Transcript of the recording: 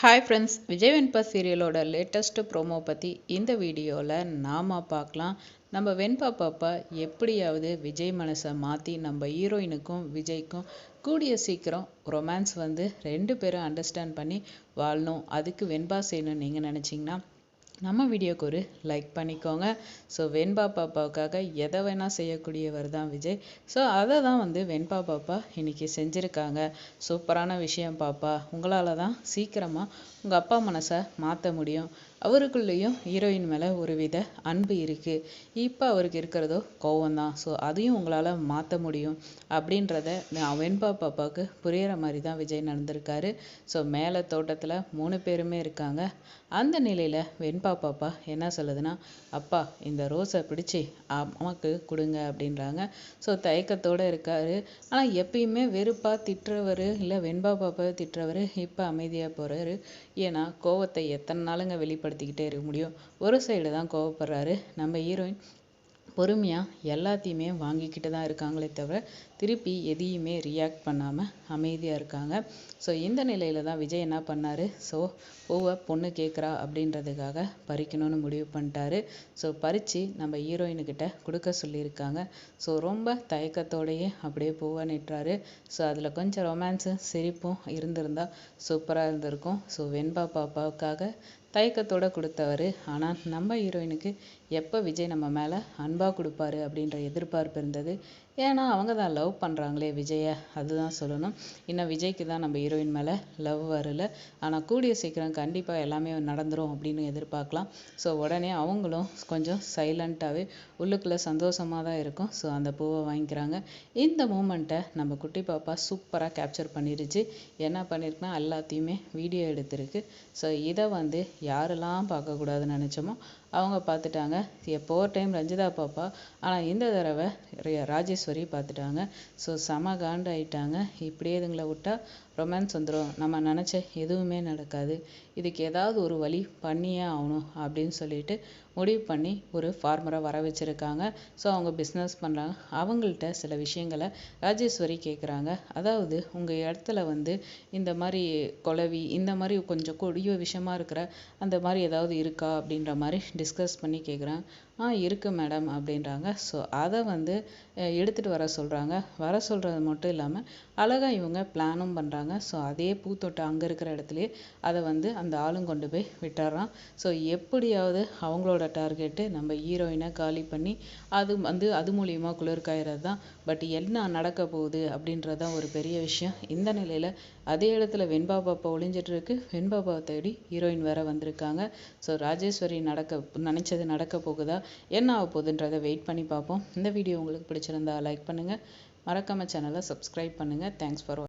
Hi friends Vijay Venba சீரியலோட latest promo பற்றி இந்த வீடியோவில் நாம் பார்க்கலாம். நம்ம வெண்பா பாப்பா எப்படியாவது விஜய் மனசை மாற்றி நம்ம ஹீரோயினுக்கும் விஜய்க்கும் கூடிய சீக்கிரம் ரொமான்ஸ் வந்து ரெண்டு பேரும் அண்டர்ஸ்டாண்ட் பண்ணி வாழணும். அதுக்கு வெண்பா செய்யணும்னு நீங்கள் நினச்சிங்கன்னா நம்ம வீடியோக்கு ஒரு லைக் பண்ணிக்கோங்க. ஸோ வெண்பா பாப்பாவுக்காக எதை வேணால் செய்யக்கூடியவர் தான் விஜய். ஸோ அதை தான் வந்து வெண்பா பாப்பா இன்றைக்கி செஞ்சுருக்காங்க. சூப்பரான விஷயம் பாப்பா. உங்களால் தான் சீக்கிரமாக உங்கள் அப்பா மனசை மாற்ற முடியும். அவருக்குள்ளேயும் ஹீரோயின் மேலே ஒரு வித அன்பு இருக்குது இப்போ அவருக்கு இருக்கிறதோ கோவம் தான். ஸோ அதையும் உங்களால் மாற்ற முடியும். அப்படின்றத நான் வெண்பா பாப்பாவுக்கு புரிகிற மாதிரி தான் விஜய் நடந்திருக்காரு. ஸோ மேலே தோட்டத்தில் மூணு பேருமே இருக்காங்க. அந்த நிலையில் வெண்பா பாப்பா என்ன சொல்லுதுன்னா அப்பா இந்த ரோஸை பிடிச்சி அம்மாவுக்கு கொடுங்க அப்படின்றாங்க. ஸோ தயக்கத்தோடு இருக்காரு. ஆனால் எப்பயுமே வெறுப்பாக திட்டுறவர் இல்லை வெண்பா பாப்பாவை திட்டுறவர் இப்போ அமைதியாக போகிறாரு ஏன்னா கோவத்தை எத்தனை நாளுங்க வெளிப்படுத்திக்கிட்டே இருக்க முடியும்? ஒரு சைடு தான் கோவப்படுறாரு. நம்ம ஹீரோயின் பொறுமையாக எல்லாத்தையுமே வாங்கிக்கிட்டு தான் இருக்காங்களே தவிர திருப்பி எதையுமே ரியாக்ட் பண்ணாமல் அமைதியாக இருக்காங்க. ஸோ இந்த நிலையில் தான் விஜய் என்ன பண்ணார்? ஸோ பூவை பொண்ணு கேட்குறா அப்படின்றதுக்காக பறிக்கணும்னு முடிவு பண்ணிட்டாரு. ஸோ பறித்து நம்ம ஹீரோயினுக்கிட்ட கொடுக்க சொல்லியிருக்காங்க. ஸோ ரொம்ப தயக்கத்தோடையே அப்படியே பூவை நிட்டுறாரு ஸோ அதில் கொஞ்சம் ரொமான்ஸும் சிரிப்பும் இருந்திருந்தால் சூப்பராக இருந்திருக்கும். ஸோ வெண்பா பாப்பாவுக்காக தயக்கத்தோடு கொடுத்தவர். ஆனால் நம்ம ஹீரோயினுக்கு எப்போ விஜய் நம்ம மேலே அன்பாக கொடுப்பாரு அப்படின்ற எதிர்பார்ப்பு இருந்தது. ஏன்னா அவங்க தான் லவ் பண்ணுறாங்களே விஜயை. அதுதான் சொல்லணும். இன்னும் விஜய்க்கு தான் நம்ம ஹீரோயின் மேலே லவ் வரல. ஆனால் கூடிய சீக்கிரம் கண்டிப்பாக எல்லாமே நடந்துரும் அப்படின்னு எதிர்பார்க்கலாம். ஸோ உடனே அவங்களும் கொஞ்சம் சைலண்ட்டாகவே உள்ளுக்குள்ளே சந்தோஷமாக தான் இருக்கும். ஸோ அந்த பூவை வாங்கிக்கிறாங்க. இந்த மூமெண்ட்டை நம்ம குட்டி பாப்பா சூப்பராக கேப்சர் பண்ணிருச்சு என்ன பண்ணியிருக்குன்னா எல்லாத்தையுமே வீடியோ எடுத்திருக்கு. ஸோ இதை வந்து யாரெல்லாம் பார்க்கக்கூடாதுன்னு நினச்சோமோ அவங்க பார்த்துட்டாங்க. எப்போ டைம் ரஞ்சிதா பாப்பா. ஆனால் இந்த தடவை ராஜேஸ்வரி பார்த்துட்டாங்க. ஸோ செம காண்டு ஆயிட்டாங்க இப்படியே இதுங்களை விட்டா ரொமான்ஸ் வந்துடும் நம்ம நினச்ச எதுவுமே நடக்காது. இதுக்கு ஏதாவது ஒரு வழி பண்ணியே ஆகணும் அப்படின்னு சொல்லிட்டு முடிவு பண்ணி ஒரு ஃபார்மரை வர வச்சுருக்காங்க. ஸோ அவங்க பிஸ்னஸ் பண்ணுறாங்க அவங்கள்ட்ட சில விஷயங்களை ராஜேஸ்வரி கேட்குறாங்க அதாவது உங்கள் இடத்துல வந்து இந்த மாதிரி குலவி இந்த மாதிரி கொஞ்சம் கொடிய விஷயமா இருக்கிற அந்த மாதிரி ஏதாவது இருக்கா அப்படின்ற மாதிரி டிஸ்கஸ் பண்ணி கேட்குறேன் ஆ இருக்குது மேடம் அப்படின்றாங்க. ஸோ அதை வந்து எடுத்துகிட்டு வர சொல்கிறாங்க வர சொல்கிறது மட்டும் இல்லாமல் அழகாக இவங்க பிளானும் பண்ணுறாங்க ஸோ அதே பூத்தொட்டை அங்கே இருக்கிற இடத்துலையே அதை வந்து அந்த ஆளும் கொண்டு போய் விட்டுறான். ஸோ எப்படியாவது அவங்களோட டார்கெட்டு நம்ம ஹீரோயினை காலி பண்ணி அது வந்து அது மூலியமாக குளிர்காயறது தான். பட் என்ன நடக்க போகுது அப்படின்றது தான் ஒரு பெரிய விஷயம். இந்த நிலையில் அதே இடத்துல வெண்பா பாப்பா ஒளிஞ்சிட்டு வெண்பாபாவை தேடி ஹீரோயின் வேற வந்திருக்காங்க. ஸோ ராஜேஸ்வரி நடக்க நினச்சது நடக்க போகுதா? என்ன ஆக போகுதுன்றதை வெயிட் பண்ணி பார்ப்போம். இந்த வீடியோ உங்களுக்கு பிடிச்சிருந்தா லைக் பண்ணுங்கள் மறக்காம சேனலை சப்ஸ்கிரைப் பண்ணுங்கள் தேங்க்ஸ் ஃபார்